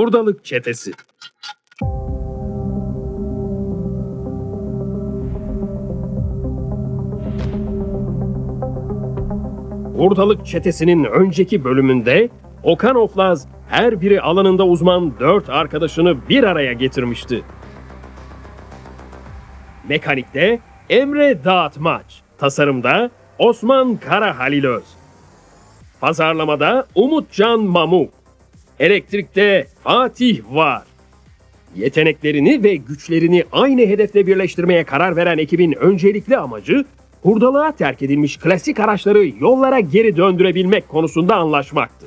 Hurdalık Çetesi. Hurdalık Çetesi'nin önceki bölümünde Okan Oflaz her biri alanında uzman dört arkadaşını bir araya getirmişti. Mekanikte Emre Dağıtmaç, tasarımda Osman Kara Halilöz, pazarlamada Umutcan Mamuk, elektrikte Fatih var. Yeteneklerini ve güçlerini aynı hedefle birleştirmeye karar veren ekibin öncelikli amacı hurdalığa terk edilmiş klasik araçları yollara geri döndürebilmek konusunda anlaşmaktı.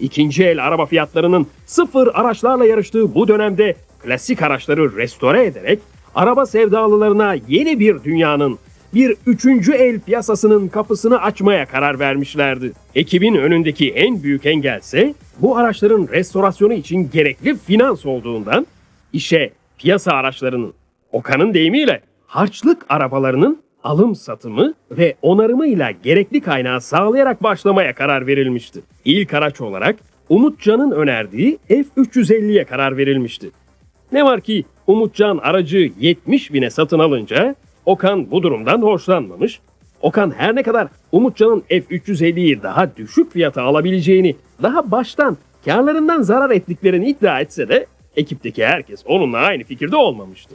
İkinci el araba fiyatlarının sıfır araçlarla yarıştığı bu dönemde klasik araçları restore ederek araba sevdalılarına yeni bir dünyanın, bir üçüncü el piyasasının kapısını açmaya karar vermişlerdi. Ekibin önündeki en büyük engelse bu araçların restorasyonu için gerekli finans olduğundan işe piyasa araçlarının, Okan'ın deyimiyle harçlık arabalarının alım satımı ve onarımıyla gerekli kaynağı sağlayarak başlamaya karar verilmişti. İlk araç olarak Umutcan'ın önerdiği F350'ye karar verilmişti. Ne var ki Umutcan aracı 70 bine satın alınca Okan bu durumdan hoşlanmamış. Okan her ne kadar Umutcan'ın F350'yi daha düşük fiyata alabileceğini daha baştan karlarından zarar ettiklerini iddia etse de ekipteki herkes onunla aynı fikirde olmamıştı.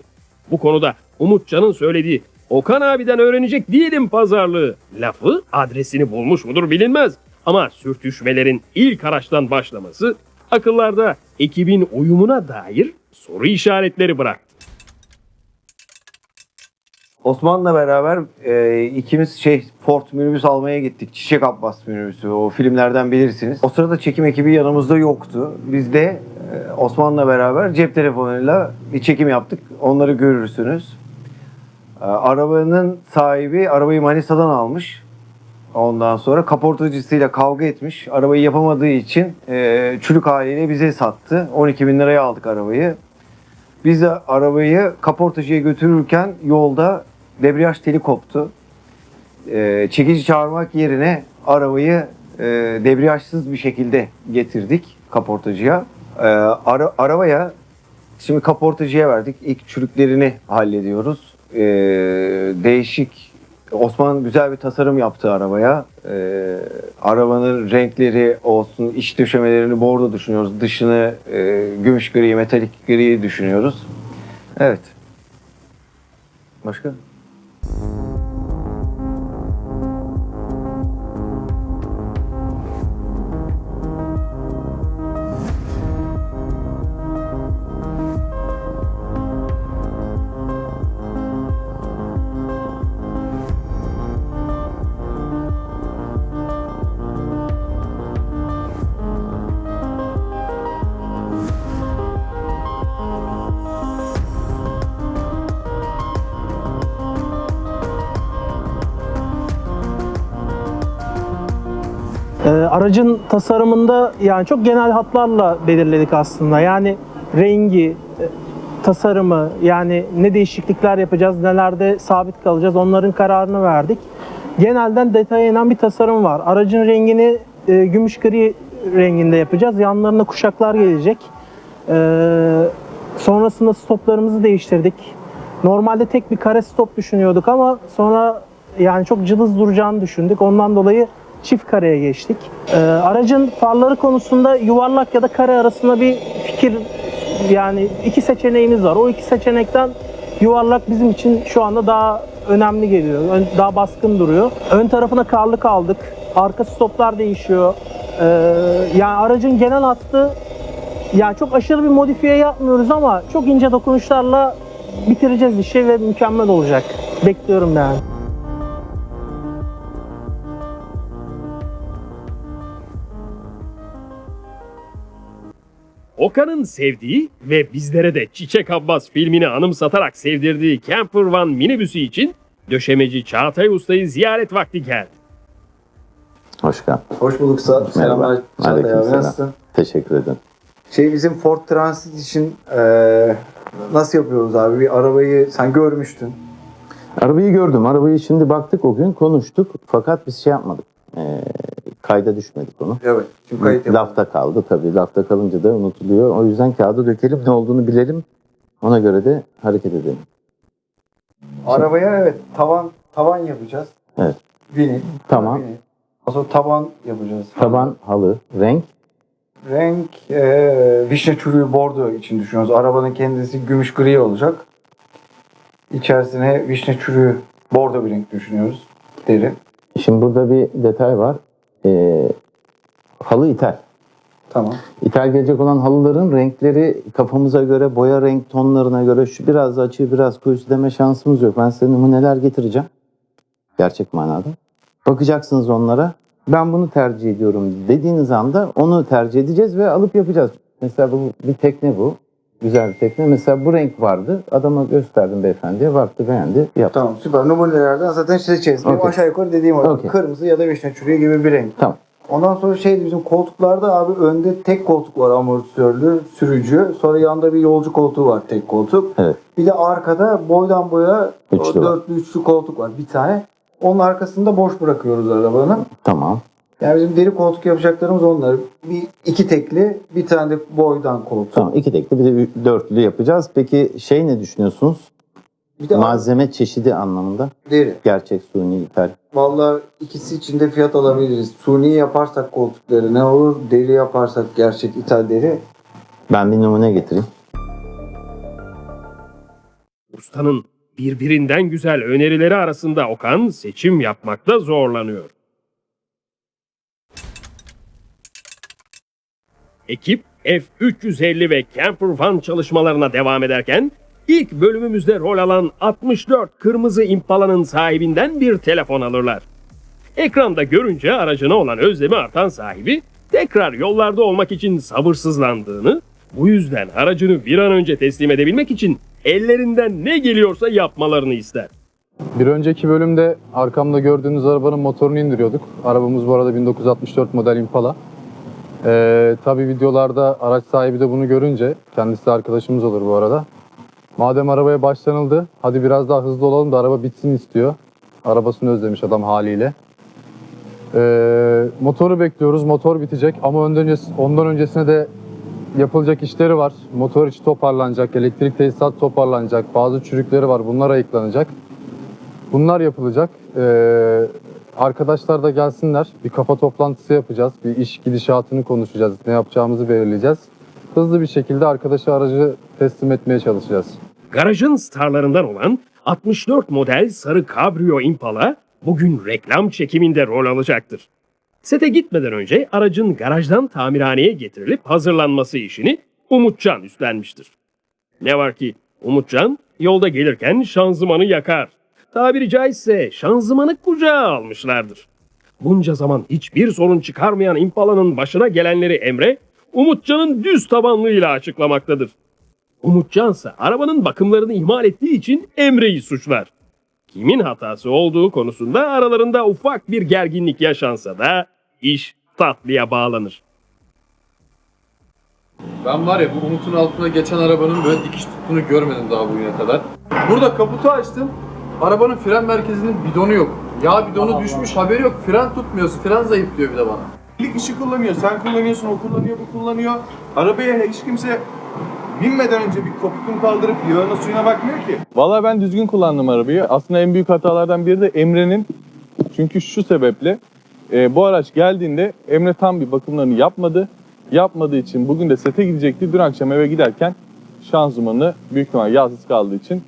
Bu konuda Umutcan'ın söylediği Okan abiden öğrenecek değilim pazarlığı lafı adresini bulmuş mudur bilinmez. Ama sürtüşmelerin ilk araçtan başlaması akıllarda ekibin uyumuna dair soru işaretleri bıraktı. Osman'la beraber e, ikimiz şey Ford minibüs almaya gittik. Çiçek Abbas minibüsü. O filmlerden bilirsiniz. O sırada çekim ekibi yanımızda yoktu. Biz de e, Osman'la beraber cep telefonuyla bir çekim yaptık. Onları görürsünüz. E, arabanın sahibi arabayı Manisa'dan almış. Ondan sonra kaportacısıyla kavga etmiş. Arabayı yapamadığı için e, çürük haliyle bize sattı. 12 bin liraya aldık arabayı. Biz de arabayı kaportacıya götürürken yolda debriyaj teli koptu. Ee, çekici çağırmak yerine arabayı e, debriyajsız bir şekilde getirdik kaportacıya. Ee, ara- arabaya şimdi kaportacıya verdik. İlk çürüklerini hallediyoruz. Ee, değişik Osman güzel bir tasarım yaptı arabaya. Ee, arabanın renkleri olsun, iç döşemelerini bordo düşünüyoruz. Dışını e, gümüş gri, metalik gri düşünüyoruz. Evet. Başka? Aracın tasarımında yani çok genel hatlarla belirledik aslında. Yani rengi, e, tasarımı, yani ne değişiklikler yapacağız, nelerde sabit kalacağız onların kararını verdik. Genelden detaya inen bir tasarım var. Aracın rengini e, gümüş gri renginde yapacağız. Yanlarına kuşaklar gelecek. Ee, sonrasında stoplarımızı değiştirdik. Normalde tek bir kare stop düşünüyorduk ama sonra yani çok cılız duracağını düşündük. Ondan dolayı çift kareye geçtik. Ee, aracın farları konusunda yuvarlak ya da kare arasında bir fikir yani iki seçeneğimiz var. O iki seçenekten yuvarlak bizim için şu anda daha önemli geliyor. Daha baskın duruyor. Ön tarafına karlık aldık. Arka stoplar değişiyor. Ee, yani aracın genel hattı yani çok aşırı bir modifiye yapmıyoruz ama çok ince dokunuşlarla bitireceğiz işi ve mükemmel olacak. Bekliyorum yani. Okan'ın sevdiği ve bizlere de Çiçek Abbas filmini anımsatarak sevdirdiği Camper Van minibüsü için döşemeci Çağatay Usta'yı ziyaret vakti geldi. Hoş geldin. Hoş bulduk. Sa- Selamlar. Çağatay abi, nasılsın? Teşekkür ederim. Şey bizim Ford Transit için e, nasıl yapıyoruz abi? Bir arabayı sen görmüştün. Arabayı gördüm. Arabayı şimdi baktık o gün konuştuk. Fakat biz şey yapmadık. Ee, Kayda düşmedik onu. Evet. Şimdi kayıt. Lafta kaldı tabii. Lafta kalınca da unutuluyor. O yüzden kağıda dökelim ne olduğunu bilelim. Ona göre de hareket edelim. Arabaya evet tavan tavan yapacağız. Evet. Vinil. Tamam. Vinil. Sonra taban yapacağız. Taban, halı, renk. Renk e, vişne çürüğü bordo için düşünüyoruz. Arabanın kendisi gümüş gri olacak. İçerisine vişne çürüğü bordo bir renk düşünüyoruz. Deri. Şimdi burada bir detay var. Ee, halı ithal. Tamam. İthal gelecek olan halıların renkleri kafamıza göre, boya renk tonlarına göre şu biraz açığı biraz koyusu deme şansımız yok. Ben size numuneler getireceğim. Gerçek manada. Bakacaksınız onlara. Ben bunu tercih ediyorum dediğiniz anda onu tercih edeceğiz ve alıp yapacağız. Mesela bu bir tekne bu. Güzel bir tekne. Mesela bu renk vardı. Adama gösterdim beyefendiye. Baktı beğendi. Yaptı. Tamam süper. Numunelerden zaten seçeceğiz. Benim Okey. aşağı yukarı dediğim o. Okey. Kırmızı ya da vişne çürüğü gibi bir renk. Tamam. Ondan sonra şeydi bizim koltuklarda abi önde tek koltuk var amortisörlü sürücü. Sonra yanında bir yolcu koltuğu var tek koltuk. Evet. Bir de arkada boydan boya o Üçlü var. dörtlü üçlü koltuk var bir tane. Onun arkasında boş bırakıyoruz arabanın. Tamam. Yani bizim deri koltuk yapacaklarımız onlar. Bir iki tekli, bir tane de boydan koltuk. Tamam. iki tekli bir de dörtlü yapacağız. Peki şey ne düşünüyorsunuz? Bir de Malzeme çeşidi anlamında. deri. Gerçek suni ithal. Vallahi ikisi için de fiyat alabiliriz. Suni yaparsak koltukları ne olur? Deri yaparsak gerçek ithal deri. Ben bir numune getireyim. Ustanın birbirinden güzel önerileri arasında Okan seçim yapmakta zorlanıyor. Ekip F350 ve Camper Van çalışmalarına devam ederken ilk bölümümüzde rol alan 64 kırmızı Impala'nın sahibinden bir telefon alırlar. Ekranda görünce aracına olan özlemi artan sahibi tekrar yollarda olmak için sabırsızlandığını, bu yüzden aracını bir an önce teslim edebilmek için ellerinden ne geliyorsa yapmalarını ister. Bir önceki bölümde arkamda gördüğünüz arabanın motorunu indiriyorduk. Arabamız bu arada 1964 model Impala. Ee, tabii videolarda araç sahibi de bunu görünce, kendisi de arkadaşımız olur bu arada. Madem arabaya başlanıldı, hadi biraz daha hızlı olalım da araba bitsin istiyor. Arabasını özlemiş adam haliyle. Ee, motoru bekliyoruz, motor bitecek ama öncesi, ondan öncesine de yapılacak işleri var. Motor içi toparlanacak, elektrik tesisat toparlanacak, bazı çürükleri var bunlar ayıklanacak. Bunlar yapılacak. Ee, arkadaşlar da gelsinler. Bir kafa toplantısı yapacağız. Bir iş gidişatını konuşacağız. Ne yapacağımızı belirleyeceğiz. Hızlı bir şekilde arkadaşa aracı teslim etmeye çalışacağız. Garajın starlarından olan 64 model sarı Cabrio Impala bugün reklam çekiminde rol alacaktır. Sete gitmeden önce aracın garajdan tamirhaneye getirilip hazırlanması işini Umutcan üstlenmiştir. Ne var ki Umutcan yolda gelirken şanzımanı yakar. Tabiri caizse şanzımanı kucağa almışlardır. Bunca zaman hiçbir sorun çıkarmayan Impala'nın başına gelenleri Emre, Umutcan'ın düz tabanlığıyla açıklamaktadır. Umutcan ise arabanın bakımlarını ihmal ettiği için Emre'yi suçlar. Kimin hatası olduğu konusunda aralarında ufak bir gerginlik yaşansa da iş tatlıya bağlanır. Ben var ya bu Umut'un altına geçen arabanın böyle dikiş tuttuğunu görmedim daha bugüne kadar. Burada kaputu açtım. Arabanın fren merkezinin bidonu yok. Yağ bidonu düşmüş haberi yok. Fren tutmuyorsun. Fren zayıf diyor bir de bana. Birlik işi kullanıyor. Sen kullanıyorsun, o kullanıyor, bu kullanıyor. Arabaya hiç kimse binmeden önce bir kopukunu kaldırıp yağına suyuna bakmıyor ki. Vallahi ben düzgün kullandım arabayı. Aslında en büyük hatalardan biri de Emre'nin. Çünkü şu sebeple e, bu araç geldiğinde Emre tam bir bakımlarını yapmadı. Yapmadığı için bugün de sete gidecekti. Dün akşam eve giderken şanzımanı büyük ihtimal yağsız kaldığı için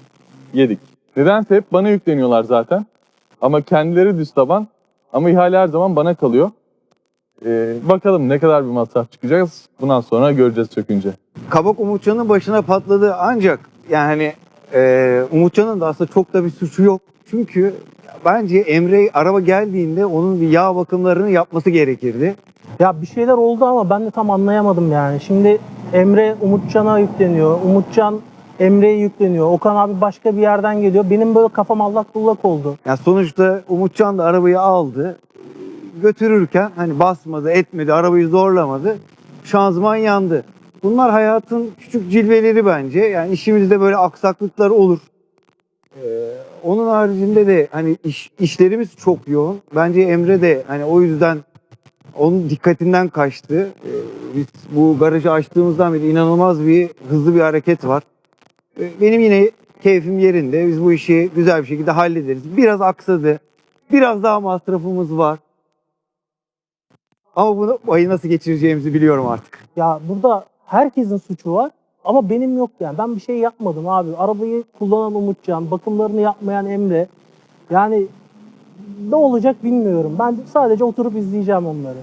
yedik. Nedense hep bana yükleniyorlar zaten. Ama kendileri düz taban. Ama ihale her zaman bana kalıyor. E, bakalım ne kadar bir masraf çıkacağız. Bundan sonra göreceğiz çökünce. Kabak Umutcan'ın başına patladı ancak yani e, Umutcan'ın da aslında çok da bir suçu yok. Çünkü bence Emre araba geldiğinde onun bir yağ bakımlarını yapması gerekirdi. Ya bir şeyler oldu ama ben de tam anlayamadım yani. Şimdi Emre Umutcan'a yükleniyor. Umutcan Emre'ye yükleniyor. Okan abi başka bir yerden geliyor. Benim böyle kafam allak bullak oldu. Yani sonuçta Umutcan da arabayı aldı. Götürürken hani basmadı, etmedi, arabayı zorlamadı. Şanzıman yandı. Bunlar hayatın küçük cilveleri bence. Yani işimizde böyle aksaklıklar olur. Ee, onun haricinde de hani iş, işlerimiz çok yoğun. Bence Emre de hani o yüzden Onun dikkatinden kaçtı. Ee, Biz bu garajı açtığımızdan beri inanılmaz bir hızlı bir hareket var. Ee, Benim yine keyfim yerinde. Biz bu işi güzel bir şekilde hallederiz. Biraz aksadı. Biraz daha masrafımız var. Ama bunu ayı nasıl geçireceğimizi biliyorum artık. Ya burada herkesin suçu var ama benim yok yani. Ben bir şey yapmadım abi. Arabayı kullanan Umutcan, bakımlarını yapmayan Emre. Yani ne olacak bilmiyorum. Ben sadece oturup izleyeceğim onları.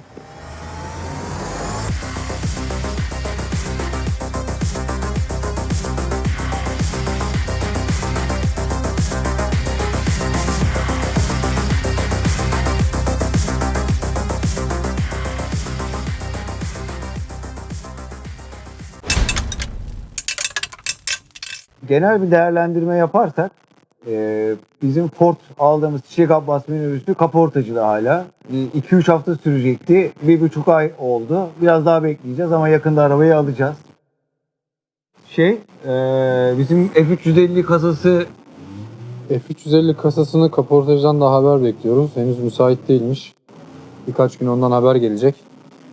Genel bir değerlendirme yaparsak e, bizim Ford aldığımız Çiçek Abbas minibüsü kaportacıda hala. 2-3 hafta sürecekti. Bir buçuk ay oldu. Biraz daha bekleyeceğiz ama yakında arabayı alacağız. Şey, e, bizim F350 kasası F350 kasasını kaportajdan da haber bekliyoruz. Henüz müsait değilmiş. Birkaç gün ondan haber gelecek.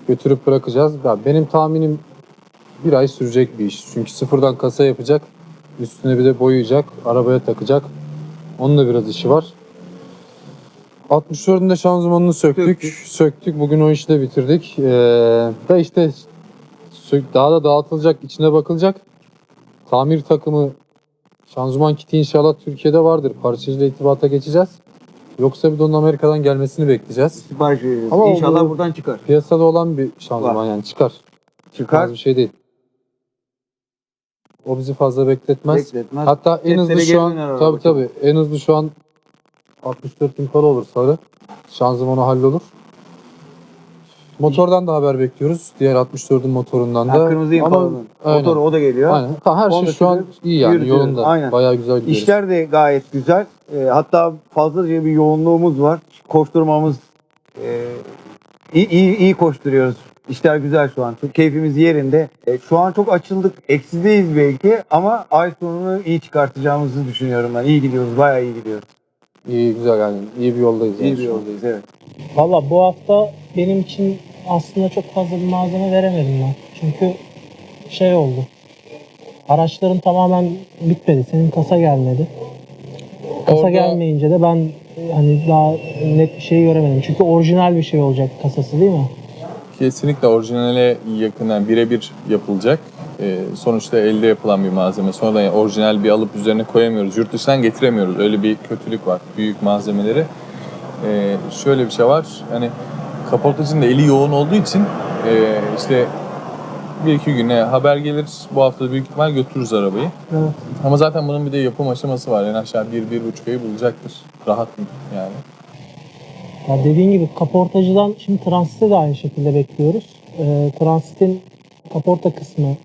Götürüp bırakacağız. Ya benim tahminim bir ay sürecek bir iş. Çünkü sıfırdan kasa yapacak. Üstüne bir de boyayacak. Arabaya takacak. Onun da biraz işi var. 64'ün de şanzımanını söktük. Söktük. Söktük. Bugün o işi de bitirdik. Ee, da işte daha da dağıtılacak, içine bakılacak. Tamir takımı Şanzıman kiti inşallah Türkiye'de vardır. Parçacıyla irtibata geçeceğiz. Yoksa bir de onun Amerika'dan gelmesini bekleyeceğiz. sipariş veriyoruz. Ama İnşallah bu- buradan çıkar. Piyasada olan bir şanzıman Var. yani çıkar. Çıkar. Az bir şey değil. O bizi fazla bekletmez. Bekletmez. Hatta en hızlı şu an tabii tabii. en hızlı şu an 64 Impala olur sarı. Şanzımanı hallolur. Motordan da haber bekliyoruz. Diğer 64'ün motorundan da. Ha, kırmızı impala'nın motoru o da geliyor. Aynen. Tamam, her şey şu an iyi yani yürütüyoruz. yolunda. Aynen. Bayağı güzel gidiyoruz. İşler de gayet güzel. Ee, hatta fazlaca bir yoğunluğumuz var. Koşturmamız e, iyi, iyi, iyi koşturuyoruz. İşler güzel şu an. Çok keyfimiz yerinde. E, şu an çok açıldık. Eksideyiz belki ama ay sonunu iyi çıkartacağımızı düşünüyorum ben. İyi gidiyoruz. Bayağı iyi gidiyoruz. İyi güzel yani. İyi bir yoldayız. İyi yani bir şu an. yoldayız evet. Valla bu hafta benim için aslında çok fazla bir malzeme veremedim ben. Çünkü şey oldu. Araçların tamamen bitmedi. Senin kasa gelmedi. Kasa Orada- gelmeyince de ben e, hani daha net bir şey göremedim. Çünkü orijinal bir şey olacak kasası değil mi? Kesinlikle orijinale yakın, yani birebir yapılacak. Ee, sonuçta elde yapılan bir malzeme. Sonradan yani orijinal bir alıp üzerine koyamıyoruz. Yurt dışından getiremiyoruz. Öyle bir kötülük var. Büyük malzemeleri. Ee, şöyle bir şey var. Hani kaportacının da eli yoğun olduğu için e, işte bir iki güne haber gelir. Bu hafta büyük ihtimal götürürüz arabayı. Evet. Ama zaten bunun bir de yapım aşaması var. En aşağı bir, bir buçuk ayı bulacaktır. Rahat yani. Ya dediğin gibi kaportacıdan şimdi transite de aynı şekilde bekliyoruz. Ee, transitin kaporta kısmı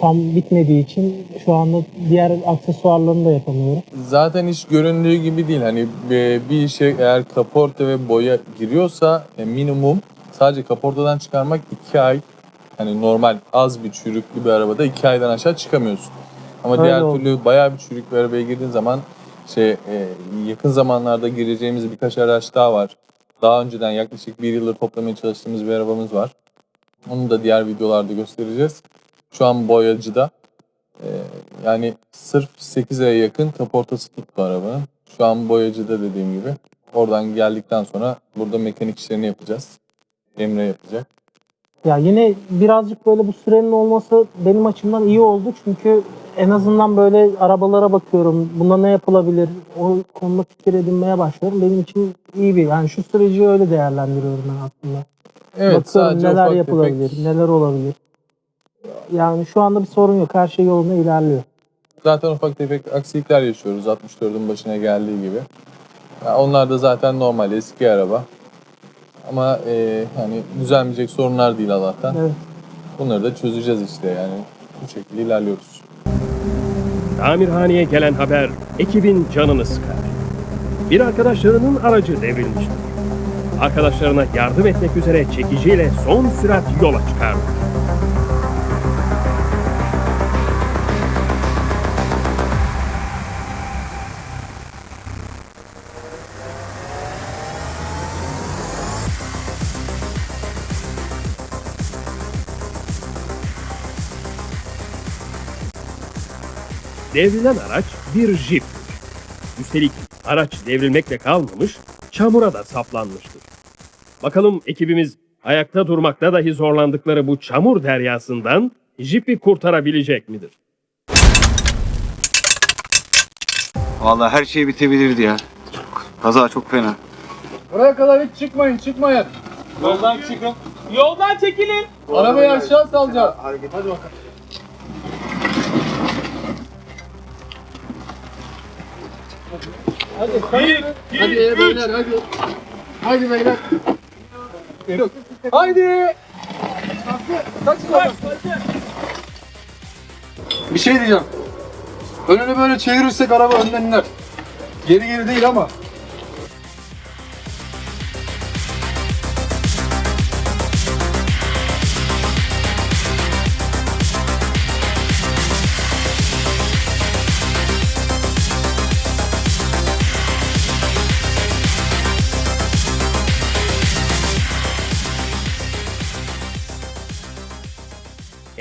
tam bitmediği için şu anda diğer aksesuarlarını da yapamıyorum. Zaten iş göründüğü gibi değil. Hani e, bir işe eğer kaporta ve boya giriyorsa e, minimum sadece kaportadan çıkarmak iki ay. Hani normal az bir çürüklü bir arabada iki aydan aşağı çıkamıyorsun. Ama Öyle diğer oldu. türlü bayağı bir çürük bir arabaya girdiğin zaman şey e, yakın zamanlarda gireceğimiz birkaç araç daha var. Daha önceden yaklaşık bir yıldır toplamaya çalıştığımız bir arabamız var. Onu da diğer videolarda göstereceğiz. Şu an boyacıda. E, yani sırf 8 aya yakın kaportası tuttu arabanın. Şu an boyacıda dediğim gibi. Oradan geldikten sonra burada mekanik işlerini yapacağız. Emre yapacak. Ya yine birazcık böyle bu sürenin olması benim açımdan iyi oldu çünkü en azından böyle arabalara bakıyorum. Bunda ne yapılabilir? O konuda fikir edinmeye başlıyorum. Benim için iyi bir yani şu süreci öyle değerlendiriyorum ben aslında. Evet Bakıyorum sadece neler yapılabilir, tefek. neler olabilir. Yani şu anda bir sorun yok. Her şey yolunda ilerliyor. Zaten ufak tefek aksilikler yaşıyoruz 64'ün başına geldiği gibi. Ya onlar da zaten normal eski araba. Ama e, hani düzelmeyecek sorunlar değil Allah'tan. Evet. Bunları da çözeceğiz işte yani. Bu şekilde ilerliyoruz. Tamirhaneye gelen haber ekibin canını sıkar. Bir arkadaşlarının aracı devrilmiştir. Arkadaşlarına yardım etmek üzere çekiciyle son sürat yola çıkar. Devrilen araç bir jip. Üstelik araç devrilmekle kalmamış, çamura da saplanmıştır. Bakalım ekibimiz ayakta durmakta dahi zorlandıkları bu çamur deryasından jipi kurtarabilecek midir? Vallahi her şey bitebilirdi ya. Çok, kaza çok fena. Buraya kadar hiç çıkmayın çıkmayın. Yoldan çıkın. Yoldan çekilin. Arabayı aşağı salacağız. Hadi bakalım. Hadi hadi beyler hadi. Hadi beyler. Haydi. Bir şey diyeceğim. Önünü böyle çevirirsek araba önden iner. Geri geri değil ama.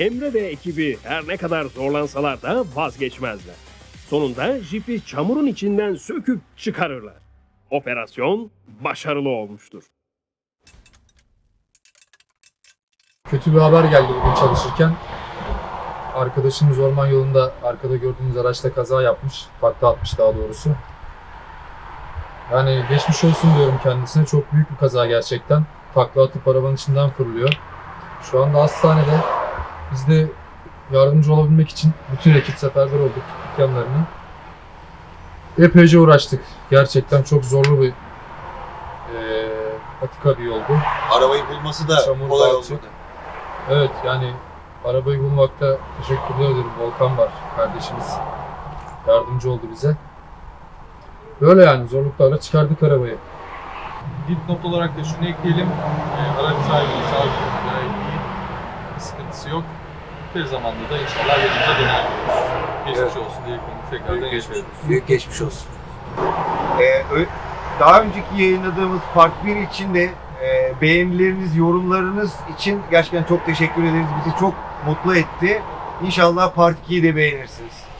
Emre ve ekibi her ne kadar zorlansalar da vazgeçmezler. Sonunda jipi çamurun içinden söküp çıkarırlar. Operasyon başarılı olmuştur. Kötü bir haber geldi bugün çalışırken. Arkadaşımız orman yolunda arkada gördüğünüz araçta kaza yapmış. Takla atmış daha doğrusu. Yani geçmiş olsun diyorum kendisine. Çok büyük bir kaza gerçekten. Takla atıp arabanın içinden fırlıyor. Şu anda hastanede. Biz de yardımcı olabilmek için bütün ekip seferber olduk yanlarına. Epeyce uğraştık. Gerçekten çok zorlu bir eee patika bir yoldu. Arabayı bulması da Çamur kolay olmadı. Evet yani arabayı bulmakta teşekkürler ederim. Volkan var kardeşimiz. Yardımcı oldu bize. Böyle yani zorluklarla çıkardık arabayı. Dipnot olarak da şunu ekleyelim. Ee, araç sahibinin sağlıklı gayet iyi. Bir sıkıntısı yok. Bir zamanda da inşallah yerimize döner diyoruz. Geçmiş olsun diye tekrardan yaşıyoruz. Büyük geçmiş olsun. Ee, daha önceki yayınladığımız Part 1 için de e, beğenileriniz, yorumlarınız için gerçekten çok teşekkür ederiz. Bizi çok mutlu etti. İnşallah Part 2'yi de beğenirsiniz.